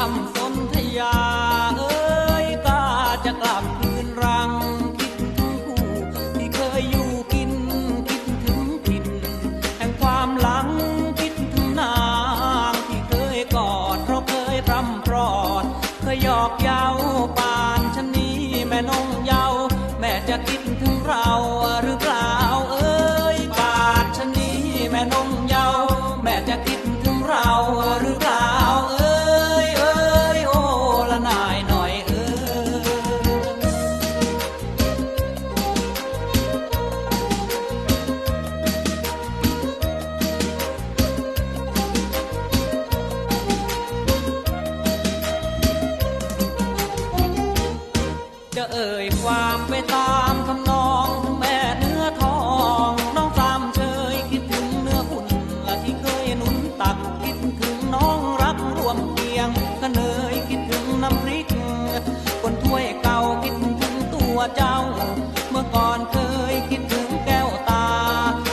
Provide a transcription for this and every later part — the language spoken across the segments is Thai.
I'm วเจ้า เมื่อก่อนเคยคิดถึงแก้วตา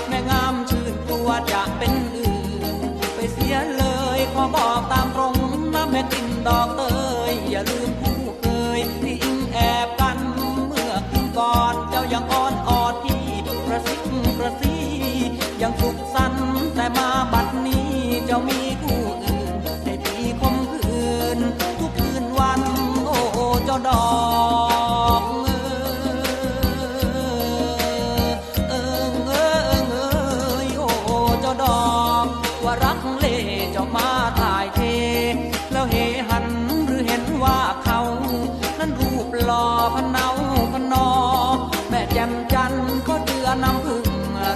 แม่งามชื่นตัวจะเป็นอื่น ไปเสียเลยขอบอกตามตรงนะแม่กินดอกเตยอย่าลืมผู้เคยที่อิงแอบกัน เมื่อคืนก่อนเจ้ายังอ่อนออดที่กระซิกกระซียังสุขสันต์แต่มา จ่มจันทร์ก็เดือน้ำพึ่ง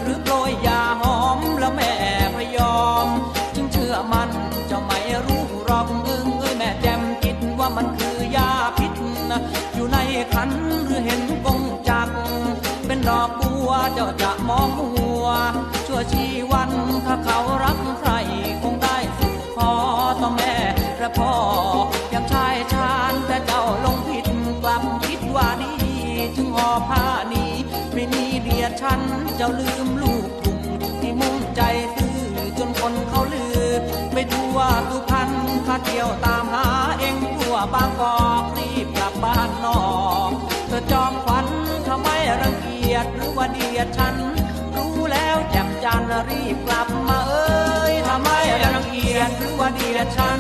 หรือโปรยยาหอมแล้วแม่พยอม จึงเชื่อมันจ้าไม่รู้หรอกเอิงเอ้ยแม่แจ่มคิดว่ามันคือยาพิษ อยู่ในขันหรือเห็นกงจัก เป็นดอกบัวเจ้าจะมองมัวชั่วชีวันถ้าเขารัก จ้าลืมลูกทุ่งที่มุ่งใจซื่อจนคนเขาลือไปทั่วสุพรรณข้าเที่ยวตามหาเองทั่วบางกอกรีบกลับบ้านนอกเธอจอมขวัญทำไมรังเกียจหรือว่าเดียดฉัน รู้แล้วแจ่มจันรีบกลับมาเอ้ยทำไมรังเกียจหรือว่าเดียดฉัน